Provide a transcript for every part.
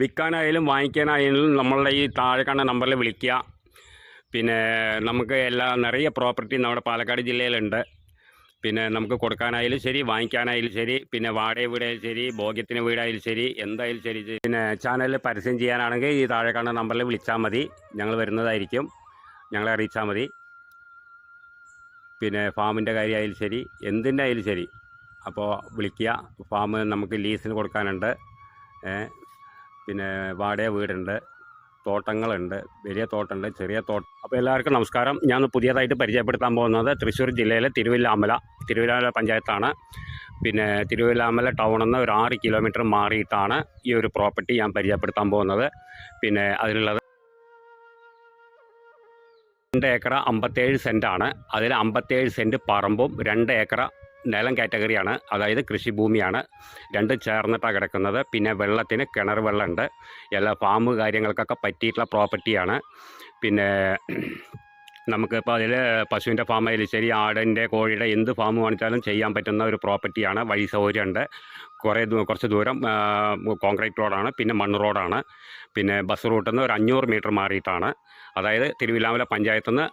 വിൽക്കാനായാലും വാങ്ങിക്കാനായാലും നമ്മളുടെ ഈ താഴെ കാണുന്ന നമ്പറിൽ വിളിക്കുക. പിന്നെ നമുക്ക് എല്ലാ നിറയെ പ്രോപ്പർട്ടി നമ്മുടെ പാലക്കാട് ജില്ലയിലുണ്ട്. പിന്നെ നമുക്ക് കൊടുക്കാനായാലും ശരി വാങ്ങിക്കാനായാലും ശരി പിന്നെ വാടക വീടായാലും ശരി ഭോഗ്യത്തിന് വീടായാലും ശരി എന്തായാലും ശരി പിന്നെ ചാനലിൽ പരസ്യം ചെയ്യാനാണെങ്കിൽ ഈ താഴെ കാണുന്ന നമ്പറിൽ വിളിച്ചാൽ മതി. ഞങ്ങൾ വരുന്നതായിരിക്കും. ഞങ്ങളെ അറിയിച്ചാൽ മതി. പിന്നെ ഫാമിന്റെ കാര്യമായാലും ശരി എന്തിന്റെ ആയാലും ശരി. അപ്പോൾ വിളിക്കുക. ഫാം നമുക്ക് ലീസിന് കൊടുക്കാനുണ്ട്. പിന്നെ വാടക വീടുണ്ട് തോട്ടങ്ങളുണ്ട് വലിയ തോട്ടമുണ്ട് ചെറിയ തോട്ടം. അപ്പോൾ എല്ലാവർക്കും നമസ്കാരം. ഞാൻ പുതിയതായിട്ട് പരിചയപ്പെടുത്താൻ പോകുന്നത് തൃശ്ശൂർ ജില്ലയിലെ തിരുവില്ലാമല തിരുവില്ലാമല പഞ്ചായത്താണ്. പിന്നെ തിരുവില്ലാമല ടൗണിൽ നിന്ന് ഒരു ആറ് കിലോമീറ്റർ മാറിയിട്ടാണ് ഈ ഒരു പ്രോപ്പർട്ടി ഞാൻ പരിചയപ്പെടുത്താൻ പോകുന്നത്. പിന്നെ അതിലുള്ളത് രണ്ട് ഏക്കറ അമ്പത്തേഴ് സെന്റാണ്. അതിൽ അമ്പത്തേഴ് സെന്റ് പറമ്പും രണ്ട് ഏക്കറ നിലം കാറ്റഗറിയാണ്. അതായത് കൃഷിഭൂമിയാണ്. രണ്ട് ചേർന്നിട്ടാണ് കിടക്കുന്നത്. പിന്നെ വെള്ളത്തിന് കിണർ വെള്ളമുണ്ട്. എല്ലാ ഫാം കാര്യങ്ങൾക്കൊക്കെ പറ്റിയിട്ടുള്ള പ്രോപ്പർട്ടിയാണ്. പിന്നെ നമുക്കിപ്പോൾ അതിൽ പശുവിന്റെ ഫാം ആയാലും ശരി ആടിന്റെ കോഴിയുടെ എന്ത് ഫാം കാണിച്ചാലും ചെയ്യാൻ പറ്റുന്ന ഒരു പ്രോപ്പർട്ടിയാണ്. വഴി സൗകര്യമുണ്ട്. കുറേ കുറച്ച് ദൂരം കോൺക്രീറ്റ് റോഡാണ്. പിന്നെ മണ്ണ് റോഡാണ്. പിന്നെ ബസ് റൂട്ടിൽ നിന്ന് ഒരു അഞ്ഞൂറ് മീറ്റർ മാറിയിട്ടാണ്. അതായത് തിരുവില്ലാമല പഞ്ചായത്തിൽ നിന്ന്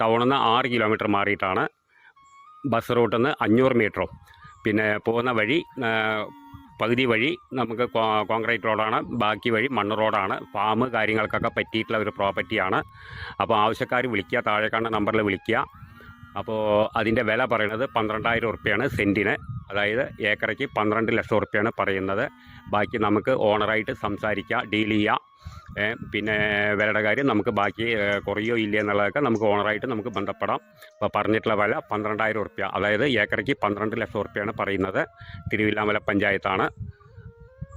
ടൗണിൽ നിന്ന് ആറ് കിലോമീറ്റർ മാറിയിട്ടാണ്. ബസ് റൂട്ടിൽ നിന്ന് അഞ്ഞൂറ് മീറ്ററും പിന്നെ പോകുന്ന വഴി പകുതി വഴി നമുക്ക് കോൺക്രീറ്റ് റോഡാണ് ബാക്കി വഴി മണ്ണ് റോഡാണ് ഫാം കാര്യങ്ങൾക്കൊക്കെ പറ്റിയിട്ടുള്ള ഒരു പ്രോപ്പർട്ടിയാണ് അപ്പോൾ ആവശ്യക്കാർ വിളിക്കുക താഴെ കാണുന്ന നമ്പറിൽ വിളിക്കുക. അപ്പോൾ അതിന്റെ വില പറയുന്നത് പന്ത്രണ്ടായിരം ഉറുപ്പ്യാണ് സെന്റിന് അതായത് ഏക്കറയ്ക്ക് പന്ത്രണ്ട് ലക്ഷം ഉറുപ്പ്യാണ് പറയുന്നത്. ബാക്കി നമുക്ക് ഓണറായിട്ട് സംസാരിക്കുക ഡീൽ ചെയ്യാം. പിന്നെ വിലയുടെ കാര്യം നമുക്ക് ബാക്കി കുറയോ ഇല്ല എന്നുള്ളതൊക്കെ നമുക്ക് ഓണറായിട്ട് നമുക്ക് ബന്ധപ്പെടാം. അപ്പോൾ പറഞ്ഞിട്ടുള്ള വില പന്ത്രണ്ടായിരം ഉറുപ്പ്യ. അതായത് ഏക്കറയ്ക്ക് പന്ത്രണ്ട് ലക്ഷം ഉറുപ്പ്യാണ് പറയുന്നത്. തിരുവില്ലാമല പഞ്ചായത്താണ്.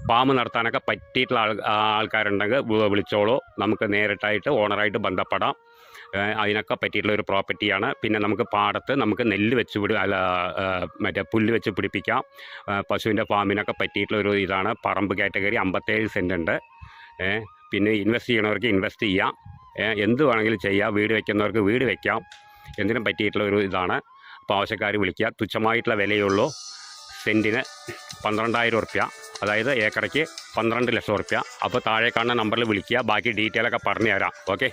ഫാം നടത്താനൊക്കെ പറ്റിയിട്ടുള്ള ആൾ ആൾക്കാരുണ്ടെങ്കിൽ വിളിച്ചോളൂ. നമുക്ക് നേരിട്ടായിട്ട് ഓണറായിട്ട് ബന്ധപ്പെടാം. അതിനൊക്കെ പറ്റിയിട്ടുള്ള ഒരു പ്രോപ്പർട്ടിയാണ്. പിന്നെ നമുക്ക് പാടത്ത് നമുക്ക് നെല്ല് വെച്ച് പിടി അല്ല മറ്റേ പുല്ല് വെച്ച് പിടിപ്പിക്കാം. പശുവിന്റെ ഫാമിനൊക്കെ പറ്റിയിട്ടുള്ള ഒരു ഇതാണ്. പറമ്പ് കാറ്റഗറി അമ്പത്തേഴ് സെന്റ് ഉണ്ട്. പിന്നെ ഇൻവെസ്റ്റ് ചെയ്യണവർക്ക് ഇൻവെസ്റ്റ് ചെയ്യാം. എന്ത് വേണമെങ്കിലും ചെയ്യാം. വീട് വയ്ക്കുന്നവർക്ക് വീട് വയ്ക്കാം എന്തിനും പറ്റിയിട്ടുള്ള ഒരു ഇതാണ്. അപ്പോൾ ആവശ്യക്കാർ വിളിക്കുക. തുച്ഛമായിട്ടുള്ള വിലയുള്ളൂ സെന്റിന് പന്ത്രണ്ടായിരം ഉറുപ്യ അതായത് ഏക്കറയ്ക്ക് പന്ത്രണ്ട് ലക്ഷം റുപ്യ അപ്പോൾ താഴെ കാണുന്ന നമ്പറിൽ വിളിക്കുക. ബാക്കി ഡീറ്റെയിൽ ഒക്കെ പറഞ്ഞു തരാം ഓക്കെ